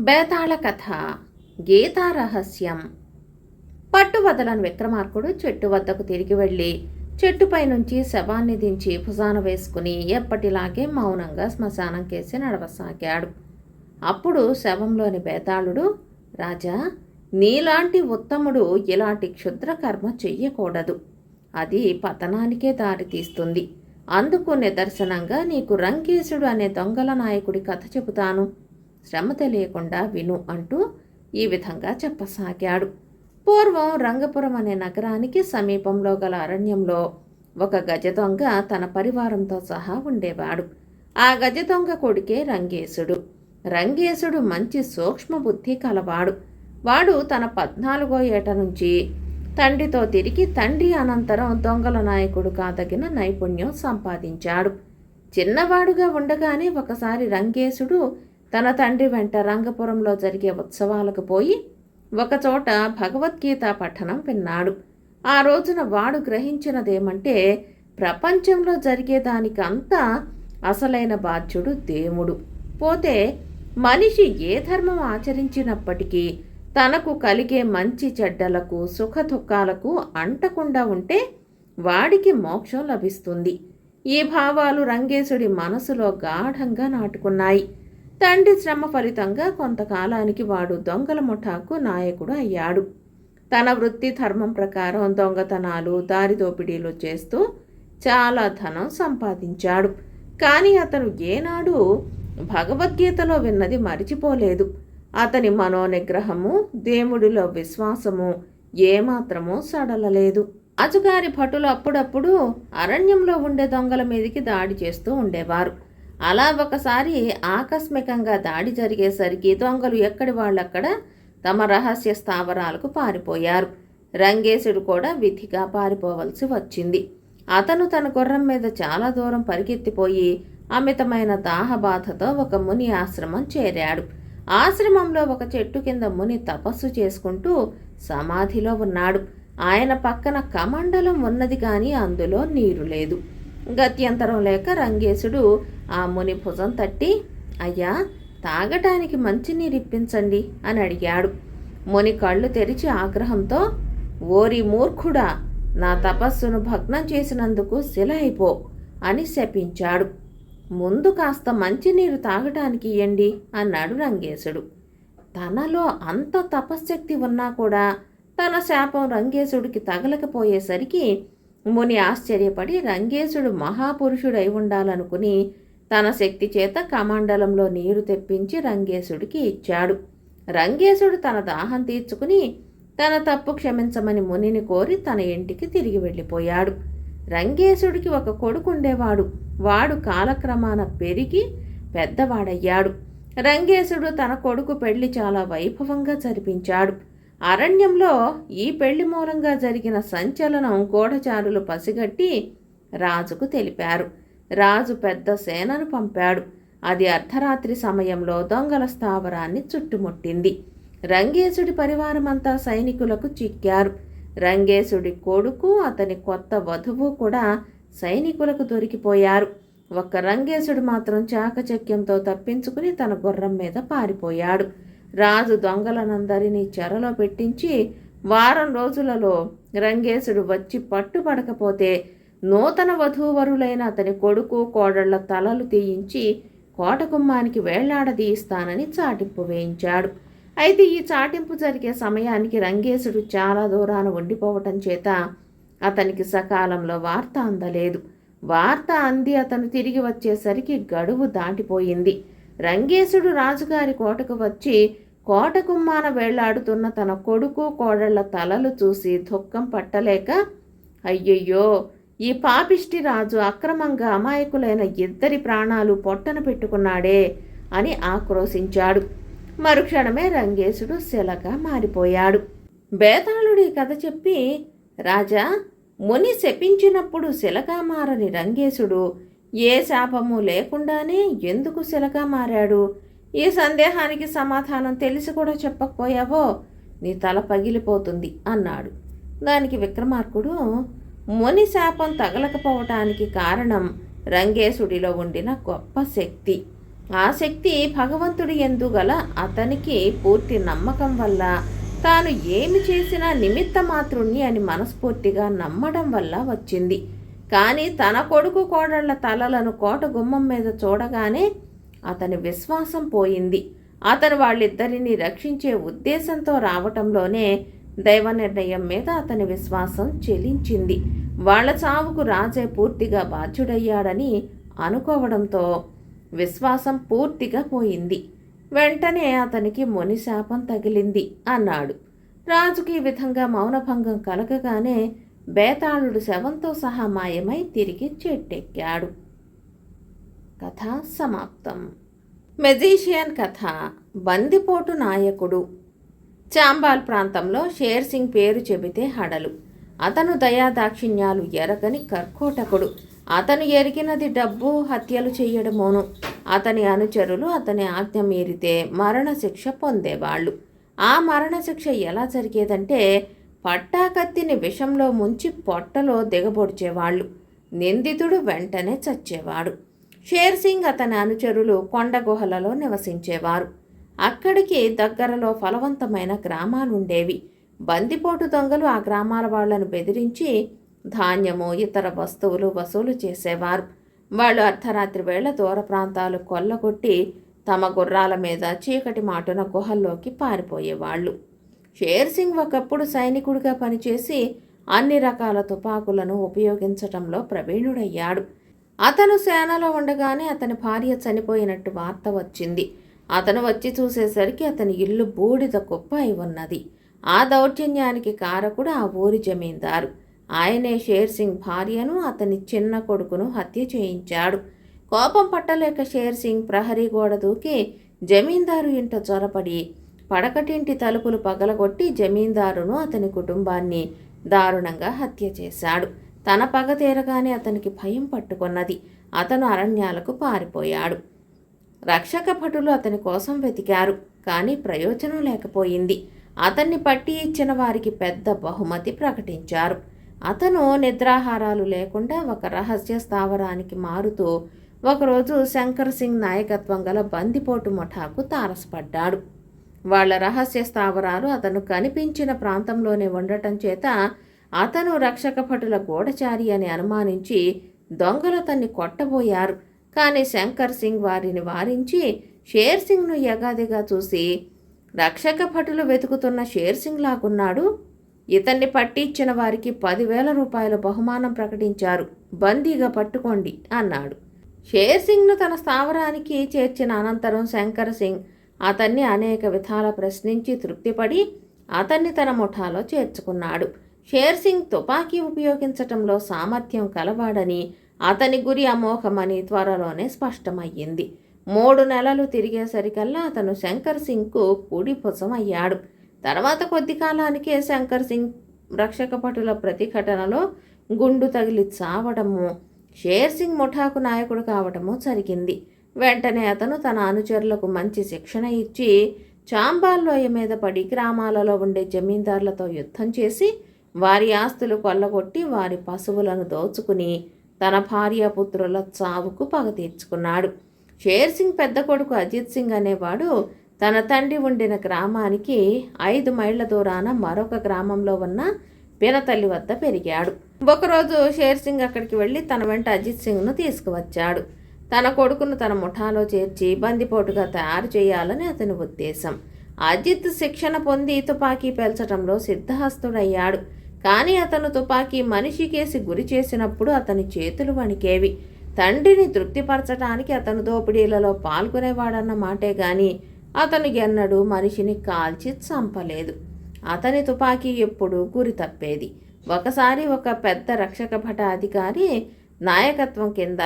బేతాళ కథ గీతా రహస్యం. పట్టు విక్రమార్కుడు చెట్టు వద్దకు తిరిగి వెళ్ళి చెట్టుపై నుంచి శవాన్ని దించి భుజాన వేసుకుని ఎప్పటిలాగే మౌనంగా శ్మశానం కేసి నడవసాగాడు. అప్పుడు శవంలోని బేతాళుడు రాజా నీలాంటి ఉత్తముడు ఇలాంటి క్షుద్ర కర్మ చెయ్యకూడదు. అది పతనానికే దారితీస్తుంది అందుకు నిదర్శనంగా నీకు రంకేశుడు అనే దొంగల నాయకుడి కథ చెబుతాను. శ్రమ తెలియకుండా విను అంటూ ఈ విధంగా చెప్పసాగాడు. పూర్వం రంగపురం అనే నగరానికి సమీపంలో గల అరణ్యంలో ఒక గజ దొంగ తన పరివారంతో సహా ఉండేవాడు. ఆ గజ దొంగ కొడుకే రంగేశుడు. రంగేశుడు మంచి సూక్ష్మ బుద్ధి కలవాడు. వాడు తన పద్నాలుగో ఏట నుంచి తండ్రితో తిరిగి తండ్రి అనంతరం దొంగల నాయకుడు కాదగిన నైపుణ్యం సంపాదించాడు. చిన్నవాడుగా ఉండగానే ఒకసారి రంగేశుడు తన తండ్రి వెంట రంగపురంలో జరిగే ఉత్సవాలకు పోయి ఒకచోట భగవద్గీత పఠనం విన్నాడు. ఆ రోజున వాడు గ్రహించినదేమంటే ప్రపంచంలో జరిగేదానికంతా అసలైన బాధ్యుడు దేవుడు. పోతే మనిషి ఏ ధర్మం ఆచరించినప్పటికీ తనకు కలిగే మంచి చెడ్డలకు సుఖ దుఃఖాలకు అంటకుండా ఉంటే వాడికి మోక్షం లభిస్తుంది. ఈ భావాలు రంగేశుడి మనసులో గాఢంగా నాటుకున్నాయి. తండ్రి శ్రమ ఫలితంగా కొంతకాలానికి వాడు దొంగల ముఠాకు నాయకుడు అయ్యాడు. తన వృత్తి ధర్మం ప్రకారం దొంగతనాలు దారిదోపిడీలు చేస్తూ చాలా ధనం సంపాదించాడు. కానీ అతను ఏనాడు భగవద్గీతలో విన్నది మరిచిపోలేదు. అతని మనోనిగ్రహము దేవుడిలో విశ్వాసము ఏమాత్రమూ సడలలేదు. అజుగారి భటులు అప్పుడప్పుడు అరణ్యంలో ఉండే దొంగల మీదకి దాడి చేస్తూ ఉండేవారు. అలా ఒకసారి ఆకస్మికంగా దాడి జరిగేసరికి దొంగలు ఎక్కడి వాళ్ళక్కడ తమ రహస్య స్థావరాలకు పారిపోయారు. రంగేశుడు కూడా విధిగా పారిపోవలసి వచ్చింది. అతను తన గుర్రం మీద చాలా దూరం పరిగెత్తిపోయి అమితమైన దాహబాధతో ఒక ముని ఆశ్రమం చేరాడు. ఆశ్రమంలో ఒక చెట్టు కింద ముని తపస్సు చేసుకుంటూ సమాధిలో ఉన్నాడు. ఆయన పక్కన కమండలం ఉన్నది కానీ అందులో నీరు లేదు. గత్యంతరం లేక రంగేశుడు ఆ ముని భుజం తట్టి అయ్యా తాగటానికి మంచినీరు ఇప్పించండి అని అడిగాడు. ముని కళ్ళు తెరిచి ఆగ్రహంతో ఓరి మూర్ఖుడా నా తపస్సును భగ్నం చేసినందుకు శిల అయిపో అని శపించాడు. ముందు కాస్త మంచినీరు తాగటానికి ఇయ్యండి అన్నాడు రంగేశుడు. తనలో అంత తపశ్శక్తి ఉన్నా కూడా తన శాపం రంగేశుడికి తగలకపోయేసరికి ముని ఆశ్చర్యపడి రంగేశుడు మహాపురుషుడై ఉండాలనుకుని తన శక్తి చేత కమండలంలో నీరు తెప్పించి రంగేశుడికి ఇచ్చాడు. రంగేశుడు తన దాహం తీర్చుకుని తన తప్పు క్షమించమని మునిని కోరి తన ఇంటికి తిరిగి వెళ్ళిపోయాడు. రంగేశుడికి ఒక కొడుకు ఉండేవాడు. వాడు కాలక్రమాన పెరిగి పెద్దవాడయ్యాడు. రంగేశుడు తన కొడుకు పెళ్ళి చాలా వైభవంగా జరిపించాడు. అరణ్యంలో ఈ పెళ్ళి మూలంగా జరిగిన సంచలనం గూఢచారులు పసిగట్టి రాజుకు తెలిపారు. రాజు పెద్ద సేనను పంపాడు. అది అర్ధరాత్రి సమయంలో దొంగల స్థావరాన్ని చుట్టుముట్టింది. రంగేశుడి పరివారమంతా సైనికులకు చిక్కారు. రంగేశుడి కొడుకు అతని కొత్త వధువు కూడా సైనికులకు దొరికిపోయారు. ఒక్క రంగేశుడు మాత్రం చాకచక్యంతో తప్పించుకుని తన గుర్రం మీద పారిపోయాడు. రాజు దొంగలనందరినీ చెరలో పెట్టించి వారం రోజులలో రంగేశుడు వచ్చి పట్టుపడకపోతే నూతన వధూవరులైన అతని కొడుకు కోడళ్ళ తలలు తీయించి కోటకుమ్మానికి వేళ్ళాడదీయిస్తానని చాటింపు వేయించాడు. అయితే ఈ చాటింపు జరిగే సమయానికి రంగేశుడు చాలా దూరాన ఉండిపోవటం చేత అతనికి సకాలంలో వార్త అందలేదు. వార్త అంది అతను తిరిగి వచ్చేసరికి గడువు దాటిపోయింది. రంగేశుడు రాజుగారి కోటకు వచ్చి కోట కుమ్మాన వేళ్ళాడుతున్న తన కొడుకు కోడళ్ళ తలలు చూసి దుఃఖం పట్టలేక అయ్యయ్యో ఈ పాపిష్టి రాజు అక్రమంగా అమాయకులైన ఇద్దరి ప్రాణాలు పొట్టన పెట్టుకున్నాడే అని ఆక్రోశించాడు. మరుక్షణమే రంగేశుడు శిలగా మారిపోయాడు. బేతాళుడి కథ చెప్పి రాజా ముని శపించినప్పుడు శిలగా మారని రంగేశుడు ఏ శాపము లేకుండానే ఎందుకు శిలగా మారాడు? ఈ సందేహానికి సమాధానం తెలిసి కూడా చెప్పకపోయావో? నీ తల పగిలిపోతుంది అన్నాడు. దానికి విక్రమార్కుడు ముని శాపం తగలకపోవటానికి కారణం రంగేశుడిలో ఉండిన గొప్ప శక్తి. ఆ శక్తి భగవంతుడి ఎందుగల అతనికి పూర్తి నమ్మకం వల్ల తాను ఏమి చేసినా నిమిత్త మాతృణ్ణి అని మనస్ఫూర్తిగా నమ్మడం వల్ల వచ్చింది. కానీ తన కొడుకు కోడళ్ళ తలలను కోట గుమ్మం మీద చూడగానే అతని విశ్వాసం పోయింది. అతను వాళ్ళిద్దరిని రక్షించే ఉద్దేశంతో రావటంలోనే దైవ నిర్ణయం మీద అతని విశ్వాసం చెలించింది. వాళ్ళ చావుకు రాజే పూర్తిగా బాధ్యుడయ్యాడని అనుకోవడంతో విశ్వాసం పూర్తిగా పోయింది. వెంటనే అతనికి మునిశాపం తగిలింది అన్నాడు. రాజుకి ఈ విధంగా మౌనభంగం కలగగానే బేతాళుడు శవంతో సహా మాయమై తిరిగి చెట్టెక్కాడు కథ సమాప్తం. మెజీషియన్ కథ బందిపోటు నాయకుడు. చాంబాల్ ప్రాంతంలో షేర్ సింగ్ పేరు చెబితే హడలు. అతను దయాదాక్షిణ్యాలు ఎరగని కర్కోటకుడు. అతను ఎరిగినది డబ్బు హత్యలు చేయడమోను అతని అనుచరులు అతని ఆజ్ఞ మీరితే మరణశిక్ష పొందేవాళ్ళు. ఆ మరణశిక్ష ఎలా జరిగేదంటే పట్టాకత్తిని విషంలో ముంచి పొట్టలో దిగబొడిచేవాళ్ళు. నిందితుడు వెంటనే చచ్చేవాడు. షేర్ సింగ్ అతని అనుచరులు కొండ గుహలలో నివసించేవారు. అక్కడికి దగ్గరలో ఫలవంతమైన గ్రామాలుండేవి. బందిపోటు దొంగలు ఆ గ్రామాల వాళ్ళను బెదిరించి ధాన్యము ఇతర వస్తువులు వసూలు చేసేవారు. వాళ్ళు అర్ధరాత్రి వేళ దూర ప్రాంతాలు కొల్లగొట్టి తమ గుర్రాల మీద చీకటి మాటున గుహల్లోకి పారిపోయేవాళ్ళు. షేర్ సింగ్ ఒకప్పుడు సైనికుడిగా పనిచేసి అన్ని రకాల తుపాకులను ఉపయోగించటంలో ప్రవీణుడయ్యాడు. అతను సేనలో ఉండగానే అతని భార్య చనిపోయినట్టు వార్త వచ్చింది. అతను వచ్చి చూసేసరికి అతని ఇల్లు బూడిద కుప్ప అయి ఉన్నది. ఆ దౌర్జన్యానికి కారకుడు ఆ ఊరి జమీందారు. ఆయనే షేర్ సింగ్ భార్యను అతని చిన్న కొడుకును హత్య చేయించాడు. కోపం పట్టలేక షేర్ సింగ్ ప్రహరీ గోడ దూకి జమీందారు ఇంట చొరపడి పడకటింటి తలుపులు పగలగొట్టి జమీందారును అతని కుటుంబాన్ని దారుణంగా హత్య చేశాడు. తన పగ తీరగానే అతనికి భయం పట్టుకున్నది. అతను అరణ్యాలకు పారిపోయాడు. రక్షక భటులు అతని కోసం వెతికారు కానీ ప్రయోజనం లేకపోయింది. అతన్ని పట్టి ఇచ్చిన వారికి పెద్ద బహుమతి ప్రకటించారు. అతను నిద్రాహారాలు లేకుండా ఒక రహస్య స్థావరానికి మారుతూ ఒకరోజు శంకర్ సింగ్ నాయకత్వం గల బందిపోటు ముఠాకు తారసపడ్డాడు. వాళ్ళ రహస్య స్థావరాలు అతను కనిపించిన ప్రాంతంలోనే ఉండటం చేత అతను రక్షక భటుల గూఢచారి అని అనుమానించి దొంగలు తన్ని కొట్టబోయారు. కానీ శంకర్ సింగ్ వారిని వారించి షేర్ సింగ్ను యగాదిగా చూసి రక్షక భటులు వెతుకుతున్న షేర్ సింగ్ లాగున్నాడు? ఇతన్ని పట్టించిన వారికి పదివేల రూపాయల బహుమానం ప్రకటించారు. బందీగా పట్టుకోండి అన్నాడు. షేర్ సింగ్ను తన స్థావరానికి చేర్చిన అనంతరం శంకర్ సింగ్ అతన్ని అనేక విధాల ప్రశ్నించి తృప్తిపడి అతన్ని తన ముఠాలో చేర్చుకున్నాడు. షేర్ సింగ్ తుపాకీ ఉపయోగించటంలో సామర్థ్యం కలవాడని అతని గురి అమోఘమని త్వరలోనే స్పష్టమయ్యింది. మూడు నెలలు తిరిగేసరికల్లా అతను శంకర్ సింగ్కు కూడి అయ్యాడు తర్వాత కొద్ది కాలానికే శంకర్ సింగ్ రక్షకపటుల ప్రతిఘటనలో గుండు తగిలి చావడము షేర్ సింగ్ ముఠాకు నాయకుడు కావడము జరిగింది. వెంటనే అతను తన అనుచరులకు మంచి శిక్షణ ఇచ్చి చాంబాల్లోయ మీద పడి గ్రామాలలో ఉండే జమీందారులతో యుద్ధం చేసి వారి ఆస్తులు కొల్లగొట్టి వారి పశువులను దోచుకుని తన భార్యాపుత్రుల చావుకు పగ తీర్చుకున్నాడు. షేర్ సింగ్ పెద్ద కొడుకు అజిత్ సింగ్ అనేవాడు తన తండ్రి ఉండిన గ్రామానికి ఐదు మైళ్ళ దూరాన మరొక గ్రామంలో ఉన్న పినతల్లి వద్ద పెరిగాడు. ఒకరోజు షేర్ సింగ్ అక్కడికి వెళ్ళి తన వెంట అజిత్ సింగ్ను తీసుకువచ్చాడు. తన కొడుకును తన ముఠాలో చేర్చి బందిపోటుగా తయారు చేయాలని అతని ఉద్దేశం. అజిత్ శిక్షణ పొంది తుపాకీ పేల్చడంలో సిద్ధహస్తుడయ్యాడు. కానీ అతను తుపాకీ మనిషికేసి గురి చేసినప్పుడు అతని చేతులు వణికేవి. తండ్రిని తృప్తిపరచడానికి అతను దోపిడీలలో పాల్గొనేవాడన్న మాటే గాని అతను ఎన్నడూ మనిషిని కాల్చి చంపలేదు. అతని తుపాకీ ఎప్పుడూ గురి తప్పేది. ఒకసారి ఒక పెద్ద రక్షక భట అధికారి నాయకత్వం కింద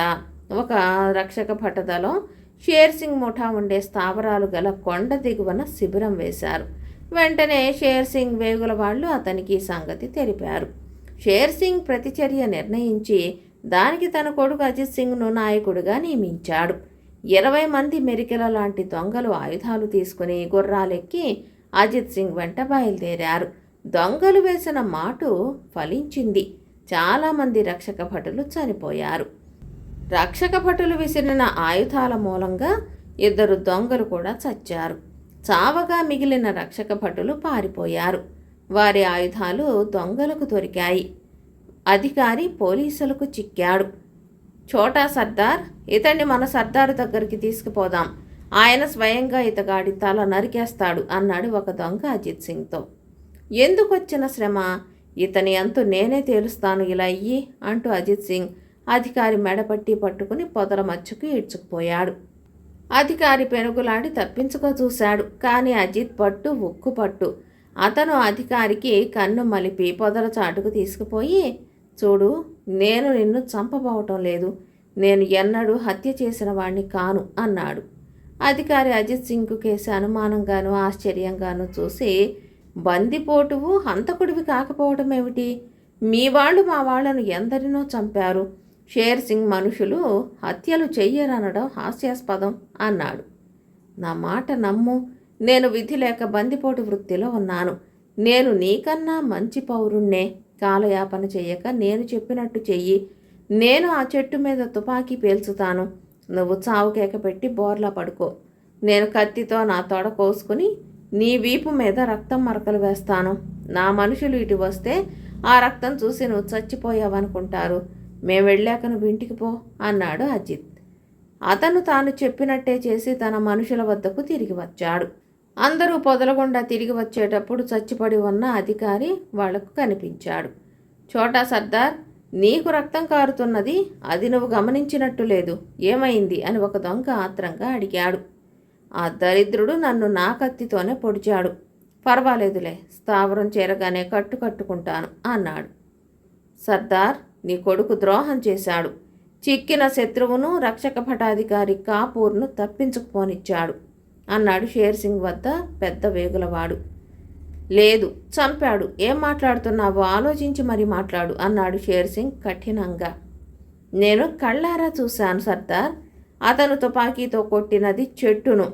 ఒక రక్షక భటదలో షేర్ సింగ్ ముఠా ఉండే స్థావరాలు గల కొండ దిగువన శిబిరం వేశారు. వెంటనే షేర్ సింగ్ వేగుల వాళ్ళు అతనికి సంగతి తెలిపారు. షేర్ సింగ్ ప్రతిచర్య నిర్ణయించి దానికి తన కొడుకు అజిత్ సింగ్ను నాయకుడిగా నియమించాడు. ఇరవై మంది మెరికెల లాంటి దొంగలు ఆయుధాలు తీసుకుని గుర్రాలెక్కి అజిత్ సింగ్ వెంట బయలుదేరారు. దొంగలు వేసిన మాటు ఫలించింది. చాలామంది రక్షక భటులు చనిపోయారు. రక్షక భటులు విసిరిన ఆయుధాల మూలంగా ఇద్దరు దొంగలు కూడా చచ్చారు. చావగా మిగిలిన రక్షక భటులు పారిపోయారు. వారి ఆయుధాలు దొంగలకు దొరికాయి. అధికారి పోలీసులకు చిక్కాడు. చోటా సర్దార్ ఇతన్ని మన సర్దారు దగ్గరికి తీసుకుపోదాం. ఆయన స్వయంగా ఇతగాడి తల నరికేస్తాడు అన్నాడు ఒక దొంగ అజిత్ సింగ్తో. ఎందుకు వచ్చిన శ్రమ? ఇతని అంతు నేనే తేలుస్తాను ఇలా అయ్యి అంటూ అజిత్ సింగ్ అధికారి మెడపట్టి పట్టుకుని పొదల మచ్చుకు ఈడ్చుకుపోయాడు. అధికారి పెనుగులాడి తప్పించుకో చూశాడు. కానీ అజిత్ పట్టు ఉక్కు పట్టు. అతను అధికారికి కన్ను మలిపి పొదల చాటుకు తీసుకుపోయి చూడు నేను నిన్ను చంపబోవటం లేదు. నేను ఎన్నడూ హత్య చేసిన వాణ్ణి కాను అన్నాడు. అధికారి అజిత్ సింగ్కు కేసి అనుమానంగాను ఆశ్చర్యంగాను చూసి బందిపోటువు హంతకుడివి కాకపోవడం ఏమిటి? మీ వాళ్ళు మా వాళ్ళను ఎందరినో చంపారు. షేర్ సింగ్ మనుషులు హత్యలు చెయ్యరనడం హాస్యాస్పదం అన్నాడు. నా మాట నమ్ము. నేను విధి లేక బందిపోటు వృత్తిలో ఉన్నాను. నేను నీకన్నా మంచి పౌరుణ్ణే. కాలయాపన చెయ్యక నేను చెప్పినట్టు చెయ్యి. నేను ఆ చెట్టు మీద తుపాకీ పేల్చుతాను. నువ్వు చావుకేక పెట్టి బోర్లా పడుకో. నేను కత్తితో నా తొడ కోసుకుని నీ వీపు మీద రక్తం మరకలు వేస్తాను. నా మనుషులు ఇటు వస్తే ఆ రక్తం చూసి నువ్వు చచ్చిపోయావనుకుంటారు. మేము వెళ్ళాక నువ్వు ఇంటికి పో అన్నాడు అజిత్. అతను తాను చెప్పినట్టే చేసి తన మనుషుల వద్దకు తిరిగి వచ్చాడు. అందరూ పొదలగుండా తిరిగి వచ్చేటప్పుడు చచ్చిపడి ఉన్న అధికారి వాళ్ళకు కనిపించాడు. చోటా సర్దార్ నీకు రక్తం కారుతున్నది అది నువ్వు గమనించినట్టు లేదు. ఏమైంది? అని ఒక దొంగ ఆత్రంగా అడిగాడు. ఆ దరిద్రుడు నన్ను నా కత్తితోనే పొడిచాడు. పర్వాలేదులే స్థావరం చేరగానే కట్టు కట్టుకుంటాను అన్నాడు. సర్దార్ నీ కొడుకు ద్రోహం చేశాడు. చిక్కిన శత్రువును రక్షక భటాధికారి కాపూర్ను తప్పించుకుపోనిచ్చాడు అన్నాడు షేర్ సింగ్ వద్ద పెద్ద వేగులవాడు. లేదు చంపాడు. ఏం మాట్లాడుతున్నావో? ఆలోచించి మరీ మాట్లాడు అన్నాడు షేర్ సింగ్ కఠినంగా. నేను కళ్ళారా చూశాను సర్దార్. అతను తుపాకీతో కొట్టినది చెట్టును.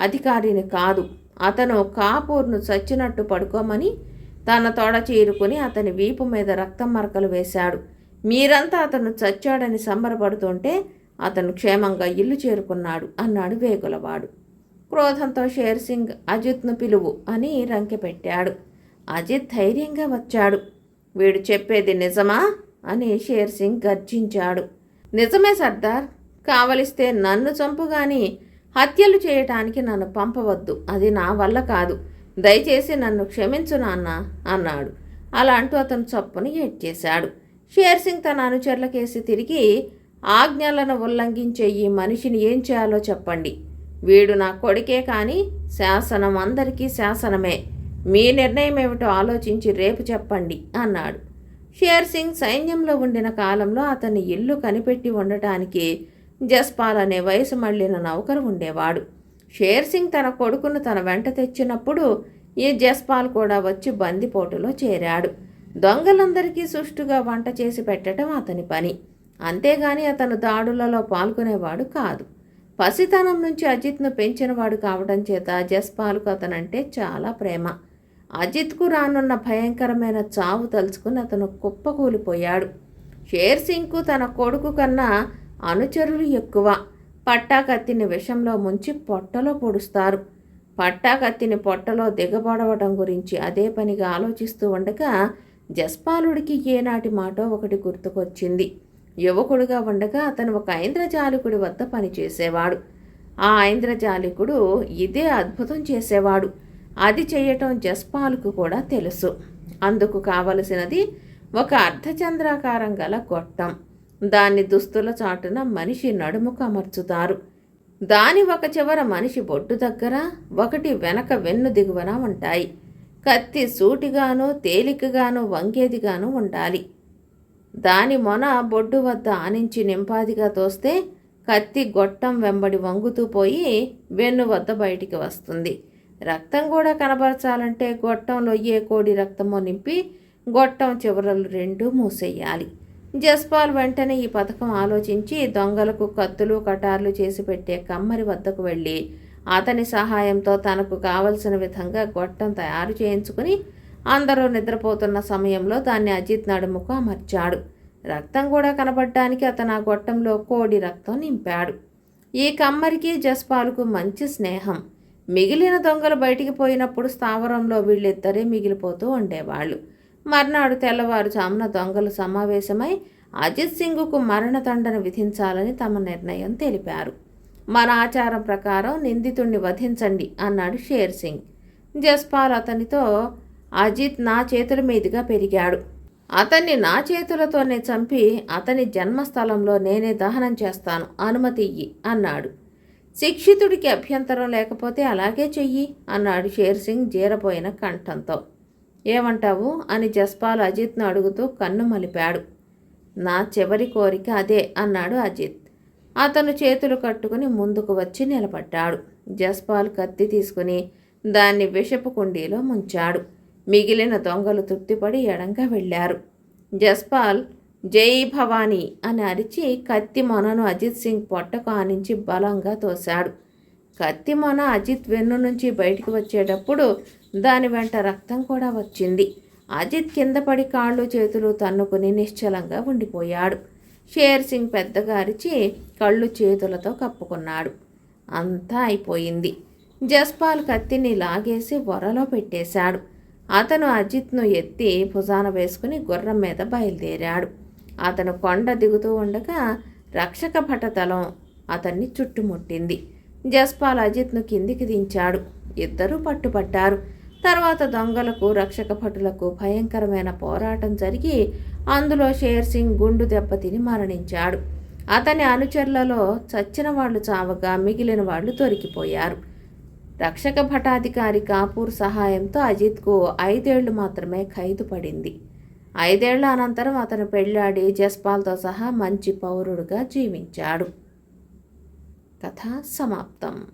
అధికారిని కాదు. అతను కాపూర్ను చచ్చినట్టు పడుకోమని తన తొడ చీరుకుని అతని వీపు మీద రక్తం మరకలు వేశాడు. మీరంతా అతను చచ్చాడని సంబరపడుతుంటే అతను క్షేమంగా ఇల్లు చేరుకున్నాడు అన్నాడు వేగులవాడు క్రోధంతో షేర్ సింగ్ అజిత్ను పిలువు అని రంకెపెట్టాడు. అజిత్ ధైర్యంగా వచ్చాడు. వీడు చెప్పేది నిజమా అని షేర్ సింగ్ గర్జించాడు. నిజమే సర్దార్ కావలిస్తే నన్ను చంపుగాని హత్యలు చేయటానికి నన్ను పంపవద్దు. అది నా వల్ల కాదు. దయచేసి నన్ను క్షమించు నాన్న అన్నాడు. అలా అంటూ అతను చప్పుని ఏడ్చేశాడు. షేర్ సింగ్ తన అనుచరులకేసి తిరిగి ఆజ్ఞలను ఉల్లంఘించే ఈ మనిషిని ఏం చేయాలో చెప్పండి. వీడు నా కొడుకే కానీ శాసనం అందరికీ శాసనమే. మీ నిర్ణయం ఏమిటో ఆలోచించి రేపు చెప్పండి అన్నాడు. షేర్ సింగ్ సైన్యంలో ఉండిన కాలంలో అతని ఇల్లు కనిపెట్టి ఉండటానికి జస్పాల్ అనే వయసు మళ్ళిన నౌకరు ఉండేవాడు. షేర్ సింగ్ తన కొడుకును తన వెంట తెచ్చినప్పుడు ఈ జస్పాల్ కూడా వచ్చి బందిపోటులో చేరాడు. దొంగలందరికీ సుష్టుగా వంట చేసి పెట్టడం అతని పని. అంతేగాని అతను దాడులలో పాల్గొనేవాడు కాదు. పసితనం నుంచి అజిత్ను పెంచినవాడు కావడం చేత జస్పాల్కు అతనంటే చాలా ప్రేమ. అజిత్కు రానున్న భయంకరమైన చావు తలుచుకుని అతను కుప్పకూలిపోయాడు. షేర్ సింగ్కు తన కొడుకు కన్నా అనుచరులు ఎక్కువ. పట్టాకత్తిని విషంలో ముంచి పొట్టలో పొడుస్తారు. పట్టాకత్తిని పొట్టలో దిగబడవటం గురించి అదే పనిగా ఆలోచిస్తూ ఉండగా జస్పాలుడికి ఏనాటి మాటో ఒకటి గుర్తుకొచ్చింది. యువకుడుగా ఉండగా అతను ఒక ఐంద్రజాలికుడి వద్ద పనిచేసేవాడు. ఆ ఐంద్రజాలికుడు ఇదే అద్భుతం చేసేవాడు. అది చేయటం జస్పాల్కు కూడా తెలుసు. అందుకు కావలసినది ఒక అర్ధచంద్రాకారం గల గొట్టం. దాన్ని దుస్తుల చాటున మనిషి నడుముకు అమర్చుతారు. దాని ఒక చివర మనిషి బొడ్డు దగ్గర ఒకటి వెనక వెన్ను దిగువన ఉంటాయి. కత్తి సూటిగాను తేలికగాను వంగేదిగాను ఉండాలి. దాని మొన బొడ్డు వద్ద ఆనించి నింపాదిగా తోస్తే కత్తి గొట్టం వెంబడి వంగుతూ పోయి వెన్ను వద్ద బయటికి వస్తుంది. రక్తం కూడా కనబరచాలంటే గొట్టంలో ఏ కోడి రక్తమో నింపి గొట్టం చివరలు రెండు మూసేయాలి. జస్పాల్ వెంటనే ఈ పథకం ఆలోచించి దొంగలకు కత్తులు కటార్లు చేసి పెట్టే కమ్మరి వద్దకు వెళ్ళి అతని సహాయంతో తనకు కావలసిన విధంగా గొట్టం తయారు చేయించుకుని అందరూ నిద్రపోతున్న సమయంలో దాన్ని అజిత్ నడుముకు అమర్చాడు. రక్తం కూడా కనబడటానికి అతను ఆ గొట్టంలో కోడి రక్తం నింపాడు. ఈ కమ్మరికి జస్పాల్కు మంచి స్నేహం. మిగిలిన దొంగలు బయటికి పోయినప్పుడు స్థావరంలో వీళ్ళిద్దరే మిగిలిపోతూ ఉండేవాళ్ళు. మర్నాడు తెల్లవారుజామున దొంగలు సమావేశమై అజిత్ సింగ్కు మరణదండన విధించాలని తమ నిర్ణయం తెలిపారు. మన ఆచారం ప్రకారం నిందితుణ్ణి వధించండి అన్నాడు షేర్ సింగ్. జస్పాల్ అతనితో అజిత్ నా చేతుల మీదుగా పెరిగాడు. అతన్ని నా చేతులతోనే చంపి అతని జన్మస్థలంలో నేనే దహనం చేస్తాను. అనుమతి ఇయ్యి అన్నాడు. శిక్షితుడికి అభ్యంతరం లేకపోతే అలాగే చెయ్యి అన్నాడు షేర్ సింగ్ జీరపోయిన కంఠంతో. ఏమంటావు? అని జస్పాల్ అజిత్ను అడుగుతూ కన్ను మలిపాడు. నా చివరి కోరిక అదే అన్నాడు అజిత్. అతను చేతులు కట్టుకుని ముందుకు వచ్చి నిలబడ్డాడు. జస్పాల్ కత్తి తీసుకుని దాన్ని విషపు కుండీలో ముంచాడు. మిగిలిన దొంగలు తృప్తిపడి ఎడంగా వెళ్ళారు. జస్పాల్ జై భవానీ అని అరిచి కత్తి మొనను అజిత్ సింగ్ పొట్టకు ఆనించి బలంగా తోశాడు. కత్తి మొన అజిత్ వెన్ను నుంచి బయటికి వచ్చేటప్పుడు దాని వెంట రక్తం కూడా వచ్చింది. అజిత్ కింద పడి కాళ్ళు చేతులు తన్నుకుని నిశ్చలంగా ఉండిపోయాడు. షేర్ సింగ్ పెద్దగా అరిచి కళ్ళు చేతులతో కప్పుకున్నాడు. అంతా అయిపోయింది. జస్పాల్ కత్తిని లాగేసి వరలో పెట్టేశాడు. అతను అజిత్ను ఎత్తి భుజాన వేసుకుని గుర్రం మీద బయలుదేరాడు. అతను కొండ దిగుతూ ఉండగా రక్షక భటతలం అతన్ని చుట్టుముట్టింది. జస్పాల్ అజిత్ను కిందికి దించాడు. ఇద్దరూ పట్టుపట్టారు. తర్వాత దొంగలకు రక్షక భటులకు భయంకరమైన పోరాటం జరిగి అందులో షేర్ సింగ్ గుండు దెబ్బతిని మరణించాడు. అతని అనుచరులలో చచ్చిన వాళ్ళు చావగా మిగిలిన వాళ్ళు దొరికిపోయారు. రక్షక భటాధికారి కాపూర్ సహాయంతో అజిత్కు ఐదేళ్ళు మాత్రమే ఖైదు పడింది. ఐదేళ్ళ అనంతరం అతను పెళ్ళాడి జస్పాల్తో సహా మంచి పౌరుడుగా జీవించాడు. కథ సమాప్తం.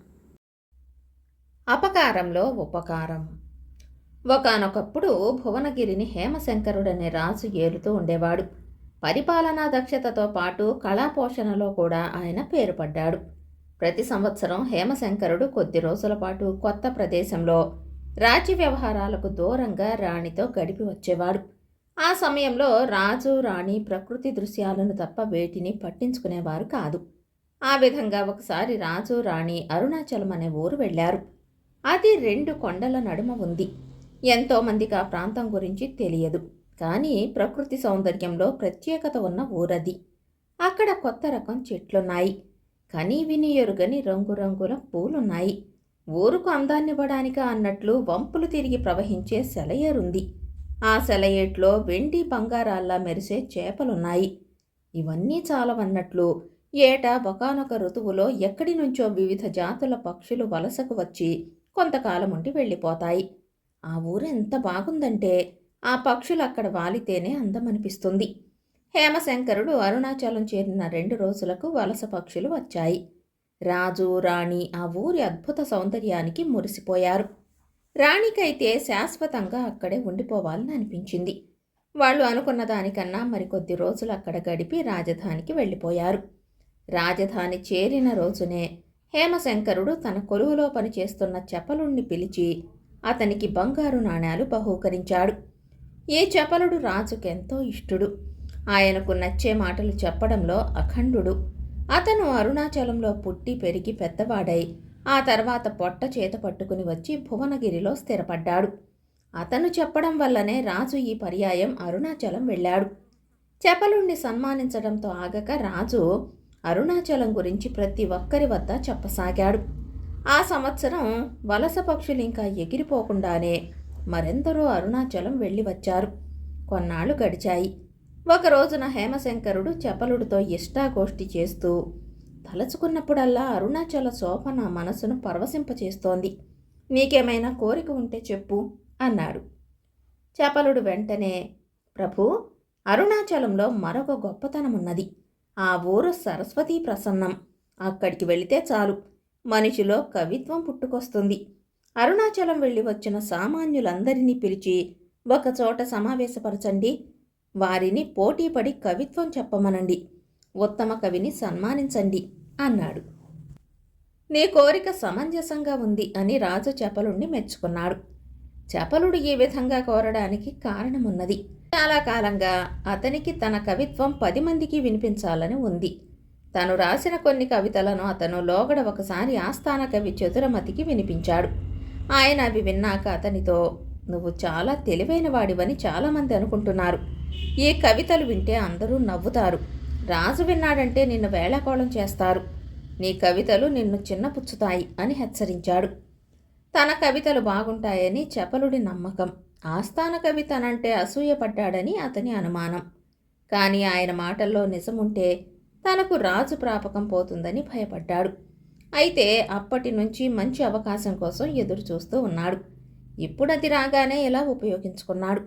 అపకారంలో ఉపకారం. ఒకనొకప్పుడు భువనగిరిని హేమశంకరుడనే రాజు ఏలుతూ ఉండేవాడు. పరిపాలనా దక్షతతో పాటు కళాపోషణలో కూడా ఆయన పేరుపడ్డాడు. ప్రతి సంవత్సరం హేమశంకరుడు కొద్ది రోజుల పాటు కొత్త ప్రదేశంలో రాజ్య వ్యవహారాలకు దూరంగా రాణితో గడిపి వచ్చేవాడు. ఆ సమయంలో రాజు రాణి ప్రకృతి దృశ్యాలను తప్ప వేటిని పట్టించుకునేవారు కాదు. ఆ విధంగా ఒకసారి రాజు రాణి అరుణాచలం అనే ఊరు వెళ్ళారు. అది రెండు కొండల నడుమ ఉంది. ఎంతోమందికి ఆ ప్రాంతం గురించి తెలియదు. కానీ ప్రకృతి సౌందర్యంలో ప్రత్యేకత ఉన్న ఊరది అక్కడ కొత్త రకం చెట్లున్నాయి. కనీ విని ఎరుగని రంగురంగుల పూలున్నాయి. ఊరుకు అందాన్నివ్వడానిక అన్నట్లు వంపులు తిరిగి ప్రవహించే సెలయేరుంది. ఆ సెలయేట్లో వెండి బంగారాల్లా మెరిసే చేపలున్నాయి. ఇవన్నీ చాలవన్నట్లు ఏటా ఒకనొక ఋతువులో ఎక్కడి నుంచో వివిధ జాతుల పక్షులు వలసకు వచ్చి కొంతకాలం ఉండి వెళ్ళిపోతాయి. ఆ ఊరు ఎంత బాగుందంటే ఆ పక్షులు అక్కడ వాలితేనే అందమనిపిస్తుంది. హేమశంకరుడు అరుణాచలం చేరిన రెండు రోజులకు వలస పక్షులు వచ్చాయి. రాజు రాణి ఆ ఊరి అద్భుత సౌందర్యానికి మురిసిపోయారు. రాణికైతే శాశ్వతంగా అక్కడే ఉండిపోవాలని అనిపించింది. వాళ్ళు అనుకున్న దానికన్నా మరికొద్ది రోజులు అక్కడ గడిపి రాజధానికి వెళ్ళిపోయారు. రాజధాని చేరిన రోజునే హేమశంకరుడు తన కొలువులో పనిచేస్తున్న చపలుణ్ణి పిలిచి అతనికి బంగారు నాణేలు బహూకరించాడు. ఈ చపలుడు రాజుకెంతో ఇష్టుడు. ఆయనకు నచ్చే మాటలు చెప్పడంలో అఖండుడు. అతను అరుణాచలంలో పుట్టి పెరిగి పెద్దవాడై ఆ తర్వాత పొట్ట చేత పట్టుకుని వచ్చి భువనగిరిలో స్థిరపడ్డాడు. అతను చెప్పడం వల్లనే రాజు ఈ పర్యాయం అరుణాచలం వెళ్ళాడు. చెప్పలుణ్ణి సన్మానించడంతో ఆగక రాజు అరుణాచలం గురించి ప్రతి ఒక్కరి వద్ద చెప్పసాగాడు. ఆ సంవత్సరం వలస పక్షులు ఇంకా ఎగిరిపోకుండానే మరెందరో అరుణాచలం వెళ్ళి వచ్చారు. కొన్నాళ్ళు గడిచాయి. ఒక రోజున హేమశంకరుడు చపలుడితో ఇష్టాగోష్ఠి చేస్తూ తలచుకున్నప్పుడల్లా అరుణాచల శోభ నా మనసును పరవశింపచేస్తోంది. నీకేమైనా కోరిక ఉంటే చెప్పు అన్నాడు. చపలుడు వెంటనే ప్రభు అరుణాచలంలో మరొక గొప్పతనం ఉన్నది ఆ ఊరు సరస్వతీ ప్రసన్నం. అక్కడికి వెళితే చాలు. మనిషిలో కవిత్వం పుట్టుకొస్తుంది. అరుణాచలం వెళ్ళి వచ్చిన సామాన్యులందరినీ పిలిచి ఒకచోట సమావేశపరచండి. వారిని పోటీపడి కవిత్వం చెప్పమనండి. ఉత్తమ కవిని సన్మానించండి అన్నాడు. నీ కోరిక సమంజసంగా ఉంది అని రాజు చపలుణ్ణి మెచ్చుకున్నాడు. చెపలుడు ఈ విధంగా కోరడానికి కారణమున్నది. చాలా కాలంగా అతనికి తన కవిత్వం పది మందికి వినిపించాలని ఉంది. తను రాసిన కొన్ని కవితలను అతను లోగడ ఒకసారి ఆస్థాన కవి చతురమతికి వినిపించాడు. ఆయన అవి విన్నాక అతనితో నువ్వు చాలా తెలివైన వాడివని చాలామంది అనుకుంటున్నారు. ఈ కవితలు వింటే అందరూ నవ్వుతారు. రాజు విన్నాడంటే నిన్ను వేళాకోళం చేస్తారు. నీ కవితలు నిన్ను చిన్నపుచ్చుతాయి అని హెచ్చరించాడు. తన కవితలు బాగుంటాయని చపలుడి నమ్మకం. ఆస్థాన కవి తనంటే అసూయపడ్డాడని అతని అనుమానం. కానీ ఆయన మాటల్లో నిజముంటే తనకు రాజు ప్రాపకం పోతుందని భయపడ్డాడు. అయితే అప్పటి నుంచి మంచి అవకాశం కోసం ఎదురు చూస్తూ ఉన్నాడు. ఇప్పుడది రాగానే ఇలా ఉపయోగించుకున్నాడు?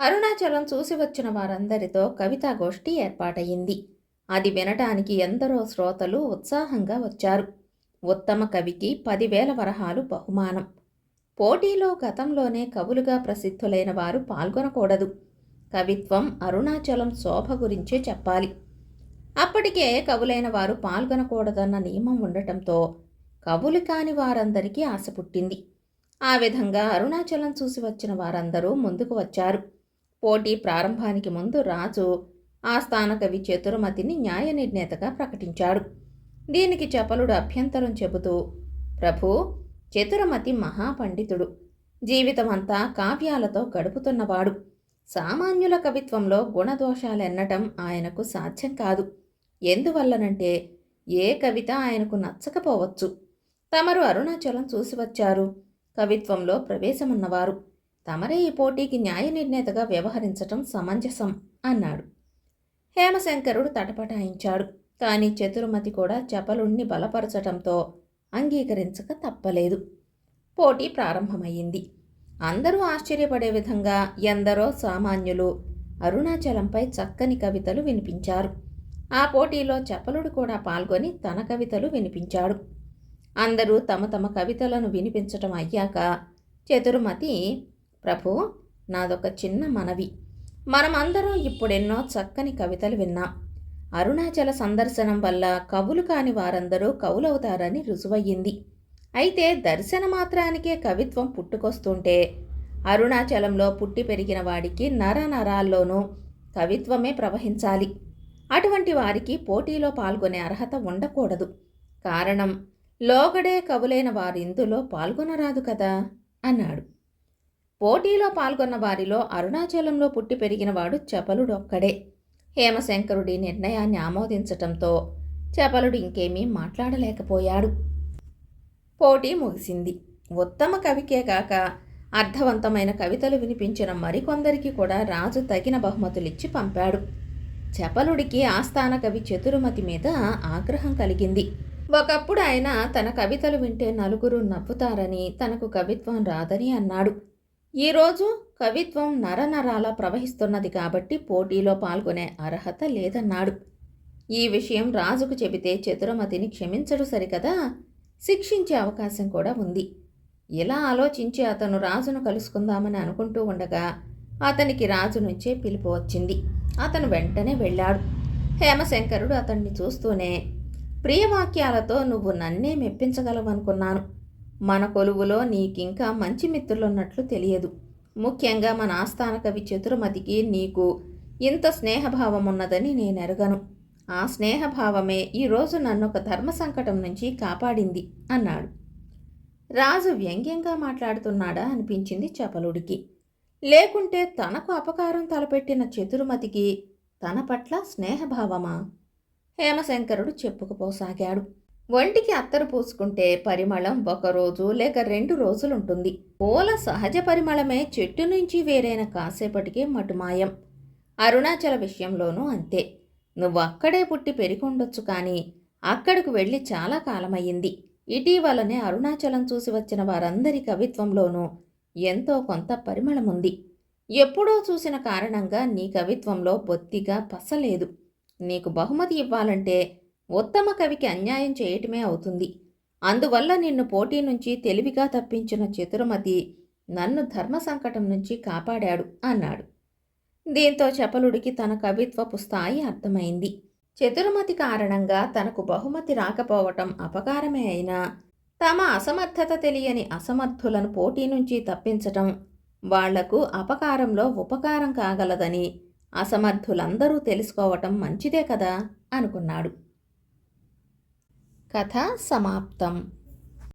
అరుణాచలం చూసి వచ్చిన వారందరితో కవితా గోష్ఠి ఏర్పాటయింది అది వినటానికి ఎందరో శ్రోతలు ఉత్సాహంగా వచ్చారు. ఉత్తమ కవికి పదివేల వరహాలు బహుమానం. పోటీలో గతంలోనే కవులుగా ప్రసిద్ధులైన వారు పాల్గొనకూడదు. కవిత్వం అరుణాచలం శోభ గురించే చెప్పాలి. అప్పటికే కవులైన వారు పాల్గొనకూడదన్న నియమం ఉండటంతో కవులు కాని వారందరికీ ఆశ పుట్టింది. ఆ విధంగా అరుణాచలం చూసి వచ్చిన వారందరూ ముందుకు వచ్చారు. పోటీ ప్రారంభానికి ముందు రాజు ఆస్థాన కవి చతురమతిని న్యాయ నిర్ణేతగా ప్రకటించాడు. దీనికి చపలుడు అభ్యంతరం చెబుతూ ప్రభు చతురమతి మహాపండితుడు. జీవితమంతా కావ్యాలతో గడుపుతున్నవాడు. సామాన్యుల కవిత్వంలో గుణదోషాలెన్నటం ఆయనకు సాధ్యం కాదు. ఎందువల్లనంటే ఏ కవిత ఆయనకు నచ్చకపోవచ్చు. తమరు అరుణాచలం చూసి వచ్చారు. కవిత్వంలో ప్రవేశమున్నవారు. తమరే ఈ పోటీకి న్యాయ నిర్ణేతగా వ్యవహరించటం సమంజసం అన్నాడు. హేమశంకరుడు తటపటాయించాడు. కానీ చతుర్మతి కూడా చపలుణ్ణి బలపరచటంతో అంగీకరించక తప్పలేదు. పోటీ ప్రారంభమయ్యింది. అందరూ ఆశ్చర్యపడే విధంగా ఎందరో సామాన్యులు అరుణాచలంపై చక్కని కవితలు వినిపించారు. ఆ పోటీలో చపలుడు కూడా పాల్గొని తన కవితలు వినిపించాడు. అందరూ తమ తమ కవితలను వినిపించటం అయ్యాక చతుర్మతి ప్రభు నాదొక చిన్న మనవి. మనమందరం ఇప్పుడెన్నో చక్కని కవితలు విన్నాం. అరుణాచల సందర్శనం వల్ల కవులు కాని వారందరూ కవులవుతారని రుజువయ్యింది. అయితే దర్శన మాత్రానికే కవిత్వం పుట్టుకొస్తుంటే అరుణాచలంలో పుట్టి పెరిగిన వాడికి నర నరాల్లోనూ కవిత్వమే ప్రవహించాలి. అటువంటి వారికి పోటీలో పాల్గొనే అర్హత ఉండకూడదు. కారణం లోగడే కవులైన వారు ఇందులో పాల్గొనరాదు కదా? అన్నాడు. పోటీలో పాల్గొన్న వారిలో అరుణాచలంలో పుట్టి పెరిగినవాడు చపలుడొక్కడే. హేమశంకరుడి నిర్ణయాన్ని ఆమోదించటంతో చపలుడు ఇంకేమీ మాట్లాడలేకపోయాడు. పోటీ ముగిసింది. ఉత్తమ కవికే కాక అర్థవంతమైన కవితలు వినిపించిన మరికొందరికి కూడా రాజు తగిన బహుమతులిచ్చి పంపాడు. చపలుడికి ఆస్థాన కవి చతురుమతి మీద ఆగ్రహం కలిగింది. ఒకప్పుడు ఆయన తన కవితలు వింటే నలుగురు నవ్వుతారని తనకు కవిత్వం రాదని అన్నాడు. ఈరోజు కవిత్వం నరనరాల ప్రవహిస్తున్నది కాబట్టి పోటీలో పాల్గొనే అర్హత లేదన్నాడు. ఈ విషయం రాజుకు చెబితే చతురమతిని క్షమించడు సరికదా? శిక్షించే అవకాశం కూడా ఉంది. ఇలా ఆలోచించి అతను రాజును కలుసుకుందామని అనుకుంటూ ఉండగా అతనికి రాజు నుంచే పిలుపు వచ్చింది. అతను వెంటనే వెళ్ళాడు. హేమశంకరుడు అతన్ని చూస్తూనే ప్రియవాక్యాలతో నువ్వు నన్నే మెప్పించగలవనుకున్నాను. మన కొలువులో నీకింకా మంచి మిత్రులున్నట్లు తెలియదు. ముఖ్యంగా మన ఆస్థాన కవి చతురమతికి నీకు ఇంత స్నేహభావం ఉన్నదని నేనెరగను. ఆ స్నేహభావమే ఈరోజు నన్ను ఒక ధర్మ సంకటం నుంచి కాపాడింది అన్నాడు. రాజు వ్యంగ్యంగా మాట్లాడుతున్నాడా అనిపించింది చపలుడికి. లేకుంటే తనకు అపకారం తలపెట్టిన చతురుమతికి తన పట్ల స్నేహభావమా? హేమశంకరుడు చెప్పుకుపోసాగాడు. ఒంటికి అత్తరు పూసుకుంటే పరిమళం ఒక రోజు లేక రెండు రోజులుంటుంది. పూల సహజ పరిమళమే చెట్టు నుంచి వేరైన కాసేపటికే మటుమాయం. అరుణాచల విషయంలోనూ అంతే. నువ్వు అక్కడే పుట్టి పెరిగొండొచ్చు కానీ అక్కడికి వెళ్ళి చాలా కాలమయ్యింది. ఇటీవలనే అరుణాచలం చూసి వచ్చిన వారందరి కవిత్వంలోనూ ఎంతో కొంత పరిమళముంది. ఎప్పుడో చూసిన కారణంగా నీ కవిత్వంలో బొత్తిగా పసలేదు. నీకు బహుమతి ఇవ్వాలంటే ఉత్తమ కవికి అన్యాయం చేయటమే అవుతుంది. అందువల్ల నిన్ను పోటీ నుంచి తెలివిగా తప్పించిన చతురమతి నన్ను ధర్మ సంకటం నుంచి కాపాడాడు అన్నాడు. దీంతో చపలుడికి తన కవిత్వపు స్థాయి అర్థమైంది. చతురమతి కారణంగా తనకు బహుమతి రాకపోవటం అపకారమే అయినా తమ అసమర్థత తెలియని అసమర్థులను పోటీ నుంచి తప్పించటం వాళ్ళకు అపకారంలో ఉపకారం కాగలదని అసమర్థులందరూ తెలుసుకోవటం మంచిదే కదా అనుకున్నాడు. కథ సమాప్తం.